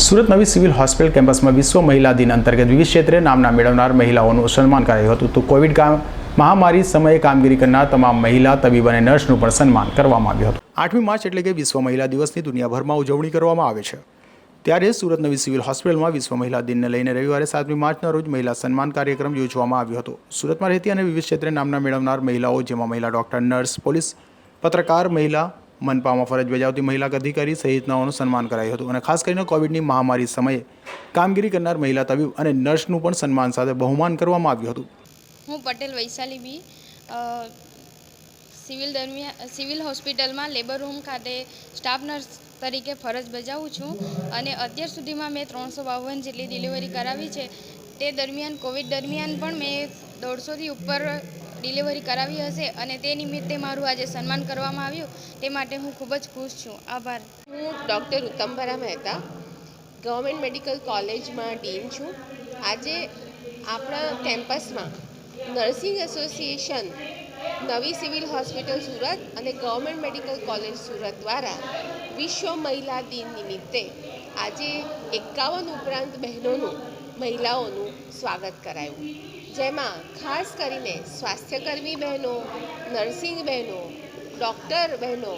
સુરત નવી civil hospital કેમ્પસમાં વિશ્વ મહિલા દિન અંતર્ગત વિવિધ ક્ષેત્રે નામના મેળવનાર મહિલાઓનું સન્માન કરાયું હતું. તો કોવિડ મહામારી સમયે કામગીરી કરનાર તમામ મહિલા, તબીબ અને નર્સનું પણ સન્માન કરવામાં આવ્યું હતું. આઠમી માર્ચ એટલે કે વિશ્વ મહિલા દિવસની દુનિયાભરમાં ઉજવણી કરવામાં આવે છે. ત્યારે સુરત નવી સિવિલ હોસ્પિટલમાં વિશ્વ મહિલા દિનને લઈને રવિવારે સાતમી માર્ચના રોજ મહિલા સન્માન કાર્યક્રમ યોજવામાં આવ્યો હતો. સુરતમાં રહેતી અને વિવિધ ક્ષેત્રે નામના મેળવનાર મહિલાઓ, જેમાં મહિલા ડોક્ટર, નર્સ, પોલીસ, પત્રકાર, મહિલા મનપામાં ફરજ બજાવતી મહિલા અધિકારી સહિતનાઓનું સન્માન કરાયું હતું અને ખાસ કરીને કોવિડની મહામારી સમયે કામગીરી કરનાર મહિલા તબીબ અને નર્સનું પણ સન્માન સાથે બહુમાન કરવામાં આવ્યું હતું. હું પટેલ વૈશાલી બી સિવિલ દરમિયાન સિવિલ હોસ્પિટલમાં લેબર રૂમ ખાતે સ્ટાફ નર્સ તરીકે ફરજ બજાવું છું અને અત્યાર સુધીમાં મેં ત્રણસો બાવન જેટલી ડિલિવરી કરાવી છે. તે દરમિયાન, કોવિડ દરમિયાન પણ મેં દોઢસોથી ઉપર ડિલિવરી કરાવી હશે અને તે નિમિત્તે મારું આજે સન્માન કરવામાં આવ્યું. તે માટે હું ખૂબ જ ખુશ છું. આભાર. હું doctor Uttambhara Mehta, government medical કોલેજમાં ડીન છું. આજે આપણા કેમ્પસમાં નર્સિંગ એસોસિએશન, નવી સિવિલ હોસ્પિટલ સુરત અને ગવર્મેન્ટ મેડિકલ કોલેજ સુરત દ્વારા વિશ્વ મહિલા દિન નિમિત્તે આજે એકાવન ઉપરાંત બહેનોનું મહિલાઓનું સ્વાગત કરાયું. જેમાં ખાસ કરીને સ્વાસ્થ્યકર્મી બહેનો, નર્સિંગ બહેનો, ડૉક્ટર બહેનો,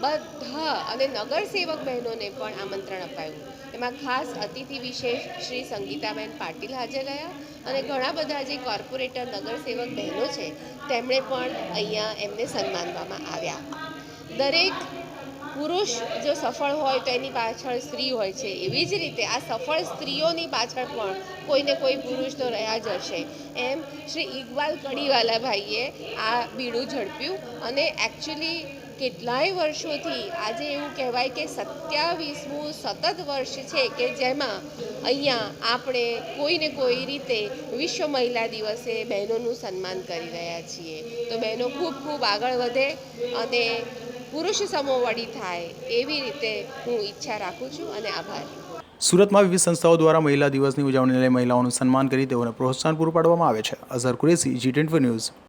બધા અને નગરસેવક બહેનોને પણ આમંત્રણ અપાયું. એમાં ખાસ અતિથિ વિશેષ શ્રી સંગીતાબેન પાટીલ હાજર રહ્યા અને ઘણા બધા જે કોર્પોરેટર, નગરસેવક બહેનો છે, તેમણે પણ અહીંયા એમને સન્માનવામાં આવ્યા. દરેક પુરુષ જો સફળ હોય તો એની પાછળ સ્ત્રી હોય છે. એવી જ રીતે આ સફળ સ્ત્રીઓની પાછળ પણ કોઈને કોઈ પુરુષ તો રહ્યા જ હશે. એમ શ્રી ઇકબાલ કડીવાલા ભાઈએ આ બીડું ઝડપ્યું અને એકચ્યુઅલી કેટલાય વર્ષોથી આજે એવું કહેવાય કે સત્યાવીસમું સતત વર્ષ છે કે જેમાં અહીંયા આપણે કોઈને કોઈ રીતે વિશ્વ મહિલા દિવસે બહેનોનું સન્માન કરી રહ્યા છીએ. તો બહેનો ખૂબ ખૂબ આગળ વધે અને પુરુષ સમોવડી થાય એવી રીતે હું ઈચ્છા રાખું છું અને આભાર. સુરતમાં વિવિધ સંસ્થાઓ દ્વારા મહિલા દિવસની ઉજવણીને લઈ મહિલાઓનું સન્માન કરી તેઓને પ્રોત્સાહન પૂરું પાડવામાં આવે છે. Azhar Qureshi G twenty news